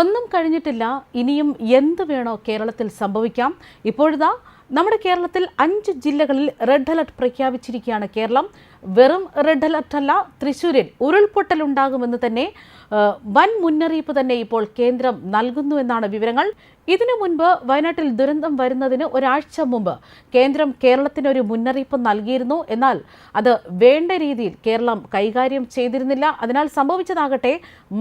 ഒന്നും കഴിഞ്ഞിട്ടില്ല. ഇനിയും എന്ത് വേണോ കേരളത്തിൽ സംഭവിക്കാം. ഇപ്പോഴിതാ നമ്മുടെ കേരളത്തിൽ അഞ്ച് ജില്ലകളിൽ റെഡ് അലർട്ട് പ്രഖ്യാപിച്ചിരിക്കുകയാണ് കേരളം. വെറും റെഡ് അലർട്ട് അല്ല തൃശ്ശൂരിൽ ഉരുൾപൊട്ടൽ ഉണ്ടാകുമെന്ന് തന്നെ വൻ മുന്നറിയിപ്പ് തന്നെ ഇപ്പോൾ കേന്ദ്രം നൽകുന്നു എന്നാണ് വിവരങ്ങൾ. ഇതിനു മുൻപ് വയനാട്ടിൽ ദുരന്തം വരുന്നതിന് ഒരാഴ്ച മുമ്പ് കേന്ദ്രം കേരളത്തിന് ഒരു മുന്നറിയിപ്പ് നൽകിയിരുന്നു. എന്നാൽ അത് വേണ്ട രീതിയിൽ കേരളം കൈകാര്യം ചെയ്തിരുന്നില്ല. അതിനാൽ സംഭവിച്ചതാകട്ടെ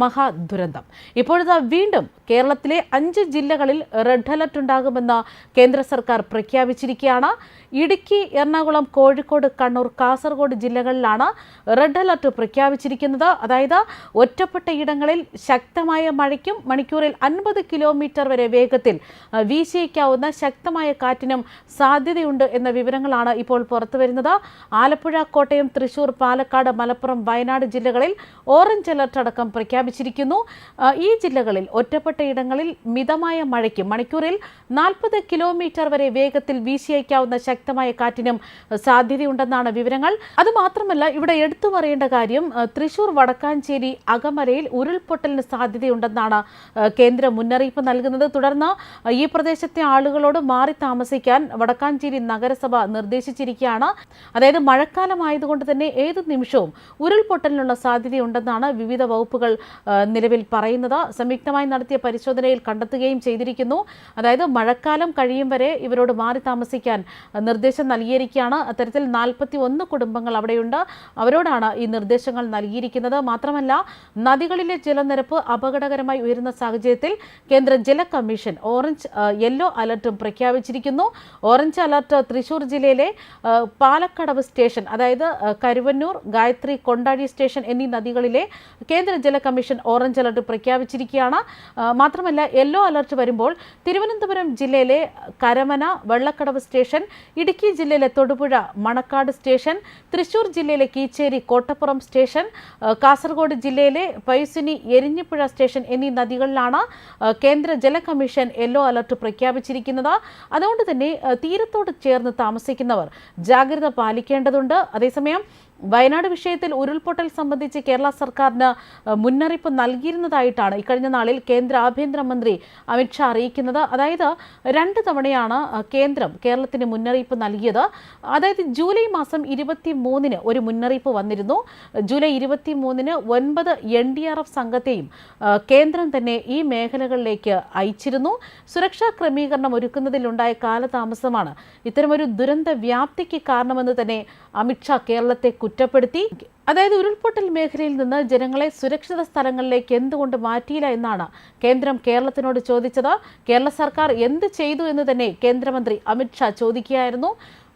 മഹാദുരന്തം. ഇപ്പോഴത്തെ വീണ്ടും കേരളത്തിലെ അഞ്ച് ജില്ലകളിൽ റെഡ് അലർട്ട് ഉണ്ടാകുമെന്ന് കേന്ദ്ര സർക്കാർ പ്രഖ്യാപിച്ചിരിക്കുകയാണ്. ഇടുക്കി എറണാകുളം കോഴിക്കോട് കണ്ണൂർ കാസർഗോഡ് ജില്ലകളിലാണ് റെഡ് അലർട്ട് പ്രഖ്യാപിച്ചിരിക്കുന്നത്. അതായത് ഒറ്റപ്പെട്ട ഇടങ്ങളിൽ ശക്തമായ മഴയ്ക്കും മണിക്കൂറിൽ അൻപത് കിലോമീറ്റർ വരെ വേഗത്തിൽ വീശിയേക്കാവുന്ന ശക്തമായ കാറ്റിനും സാധ്യതയുണ്ട് എന്ന വിവരങ്ങളാണ് ഇപ്പോൾ പുറത്തുവരുന്നത്. ആലപ്പുഴ കോട്ടയം തൃശൂർ പാലക്കാട് മലപ്പുറം വയനാട് ജില്ലകളിൽ ഓറഞ്ച് അലർട്ട് അടക്കം പ്രഖ്യാപിച്ചിരിക്കുന്നു. ഈ ജില്ലകളിൽ ഒറ്റപ്പെട്ട ഇടങ്ങളിൽ മിതമായ മഴയ്ക്കും മണിക്കൂറിൽ നാൽപ്പത് കിലോമീറ്റർ വരെ വേഗത്തിൽ വീശിയേക്കാവുന്ന ശക്തമായ കാറ്റിനും സാധ്യതയുണ്ടെന്നാണ് വിവരങ്ങൾ. അതുമാത്രമല്ല ഇവിടെ എടുത്തു പറയേണ്ട കാര്യം തൃശൂർ വടക്കാഞ്ചേരി അകമരയിൽ ഉരുൾപൊട്ടലിന് സാധ്യതയുണ്ടെന്നാണ് കേന്ദ്ര മുന്നറിയിപ്പ് നൽകുന്നത്. തുടർന്ന് ഈ പ്രദേശത്തെ ആളുകളോട് മാറി താമസിക്കാൻ വടക്കാഞ്ചേരി നഗരസഭ നിർദ്ദേശിച്ചിരിക്കുകയാണ്. അതായത് മഴക്കാലമായതുകൊണ്ട് തന്നെ ഏത് നിമിഷവും ഉരുൾപൊട്ടലിനുള്ള സാധ്യതയുണ്ടെന്നാണ് വിവിധ വകുപ്പുകൾ നിലവിൽ പറയുന്നത്. സംയുക്തമായി നടത്തിയ പരിശോധനയിൽ കണ്ടെത്തുകയും ചെയ്തിരിക്കുന്നു. അതായത് മഴക്കാലം കഴിയും വരെ ഇവരോട് മാറി താമസിക്കാൻ നിർദ്ദേശം നൽകിയിരിക്കുകയാണ്. അത്തരത്തിൽ നാൽപ്പത്തി ഒന്ന് കുടുംബങ്ങൾ അവിടെയുണ്ട്. അവരോടാണ് ഈ നിർദ്ദേശങ്ങൾ നൽകിയിരിക്കുന്നത്. മാത്രമല്ല നദികളിലെ ജലനിരപ്പ് അപകടകരമായി ഉയരുന്ന സാഹചര്യത്തിൽ കേന്ദ്ര ജല കമ്മീഷൻ ഓറഞ്ച് യെല്ലോ അലർട്ടും പ്രഖ്യാപിച്ചിരിക്കുന്നു. ഓറഞ്ച് അലർട്ട് തൃശൂർ ജില്ലയിലെ പാലക്കടവ് സ്റ്റേഷൻ അതായത് കരുവന്നൂർ ഗായത്രി കൊണ്ടാടി സ്റ്റേഷൻ എന്നീ നദികളിലെ കേന്ദ്ര ജല കമ്മീഷൻ ഓറഞ്ച് അലർട്ട് പ്രഖ്യാപിച്ചിരിക്കുകയാണ്. മാത്രമല്ല യെല്ലോ അലർട്ട് വരുമ്പോൾ തിരുവനന്തപുരം ജില്ലയിലെ കരമന വെള്ളക്കടവ് സ്റ്റേഷൻ ഇടുക്കി ജില്ലയിലെ തൊടുപുഴ മണക്കാട് സ്റ്റേഷൻ തൃശൂർ ജില്ലയിലെ കീച്ചേരി കോട്ടപ്പുറം സ്റ്റേഷൻ കാസർഗോഡ് ജില്ലയിലെ പൈസുനി എരിഞ്ഞിപ്പുഴ സ്റ്റേഷൻ എന്നീ നദികളിലാണ് കേന്ദ്ര ജല കമ്മീഷൻ യെല്ലോ അലർട്ട് പ്രഖ്യാപിച്ചിരിക്കുന്നത്. അതുകൊണ്ട് തന്നെ തീരത്തോട് ചേർന്ന് താമസിക്കുന്നവർ ജാഗ്രത പാലിക്കേണ്ടതുണ്ട്. അതേസമയം വയനാട് വിഷയത്തിൽ ഉരുൾപൊട്ടൽ സംബന്ധിച്ച് കേരള സർക്കാരിന് മുന്നറിയിപ്പ് നൽകിയിരുന്നതായിട്ടാണ് ഇക്കഴിഞ്ഞ നാളിൽ കേന്ദ്ര ആഭ്യന്തരമന്ത്രി അമിത്ഷാ അറിയിക്കുന്നത്. അതായത് രണ്ട് തവണയാണ് കേന്ദ്രം കേരളത്തിന് മുന്നറിയിപ്പ് നൽകിയത്. അതായത് ജൂലൈ മാസം ഇരുപത്തി മൂന്നിന് ഒരു മുന്നറിയിപ്പ് വന്നിരുന്നു. ജൂലൈ ഇരുപത്തി മൂന്നിന് ഒൻപത് എൻ ഡി ആർ എഫ് സംഘത്തെയും കേന്ദ്രം തന്നെ ഈ മേഖലകളിലേക്ക് അയച്ചിരുന്നു. സുരക്ഷാ ക്രമീകരണം ഒരുക്കുന്നതിലുണ്ടായ കാലതാമസമാണ് ഇത്തരമൊരു ദുരന്ത വ്യാപ്തിക്ക് കാരണമെന്ന് തന്നെ അമിത്ഷാ കേരളത്തെ കുറ്റപ്പെടുത്തി അതായത് ഉരുൾപൊട്ടൽ മേഖലയിൽ നിന്ന് ജനങ്ങളെ സുരക്ഷിത സ്ഥലങ്ങളിലേക്ക് എന്തുകൊണ്ട് മാറ്റിയില്ല എന്നാണ് കേന്ദ്രം കേരളത്തിനോട് ചോദിച്ചത്. കേരള സർക്കാർ എന്ത് ചെയ്തു എന്ന് തന്നെ കേന്ദ്രമന്ത്രി അമിത്ഷാ ചോദിക്കുകയായിരുന്നു.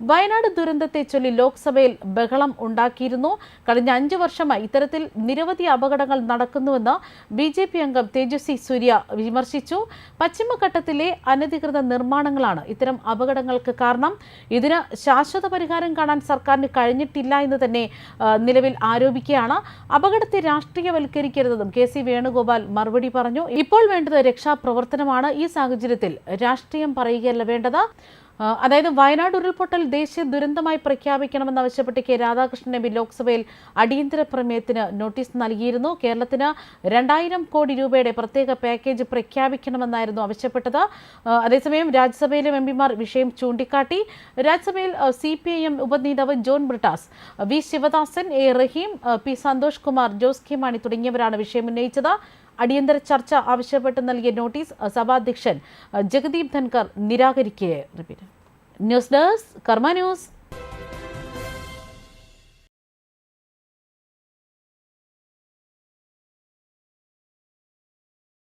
വയനാട് ദുരന്തത്തെ ചൊല്ലി ലോക്സഭയിൽ ബഹളം ഉണ്ടാക്കിയിരുന്നു. കഴിഞ്ഞ അഞ്ചു വർഷമായി ഇത്തരത്തിൽ നിരവധി അപകടങ്ങൾ നടക്കുന്നുവെന്ന് ബി ജെ പി അംഗം തേജസ്വി സൂര്യ വിമർശിച്ചു. പശ്ചിമഘട്ടത്തിലെ അനധികൃത നിർമ്മാണങ്ങളാണ് ഇത്തരം അപകടങ്ങൾക്ക് കാരണം. ഇതിന് ശാശ്വത പരിഹാരം കാണാൻ സർക്കാരിന് കഴിഞ്ഞിട്ടില്ല എന്ന് തന്നെ നിലവിൽ ആരോപിക്കുകയാണ്. അപകടത്തെ രാഷ്ട്രീയവൽക്കരിക്കരുതെന്നും കെ സി വേണുഗോപാൽ മറുപടി പറഞ്ഞു. ഇപ്പോൾ വേണ്ടത് രക്ഷാപ്രവർത്തനമാണ്. ഈ സാഹചര്യത്തിൽ രാഷ്ട്രീയം പറയുകയല്ല വേണ്ടത്. അതായത് വയനാട് ഉരുൾപൊട്ടൽ ദേശീയ ദുരന്തമായി പ്രഖ്യാപിക്കണമെന്നാവശ്യപ്പെട്ട് കെ രാധാകൃഷ്ണൻ എംപി ലോക്സഭയിൽ അടിയന്തര പ്രമേയത്തിന് നോട്ടീസ് നൽകിയിരുന്നു. കേരളത്തിന് രണ്ടായിരം കോടി രൂപയുടെ പ്രത്യേക പാക്കേജ് പ്രഖ്യാപിക്കണമെന്നായിരുന്നു ആവശ്യപ്പെട്ടത്. അതേസമയം രാജ്യസഭയിലെ എം പിമാർ വിഷയം ചൂണ്ടിക്കാട്ടി. രാജ്യസഭയിൽ C P I M ഉപനേതാവ് John Brittas V Sivadasan A Rahim P Santhosh Kumar Jose K Mani തുടങ്ങിയവരാണ് വിഷയം ഉന്നയിച്ചത്. അടിയന്തര ചർച്ച ആവശ്യപ്പെട്ട് നൽകിയ നോട്ടീസ് സഭാധ്യക്ഷൻ Jagdeep Dhankhar നിരാകരിക്കുകയായിരുന്നു. News desk Karma news.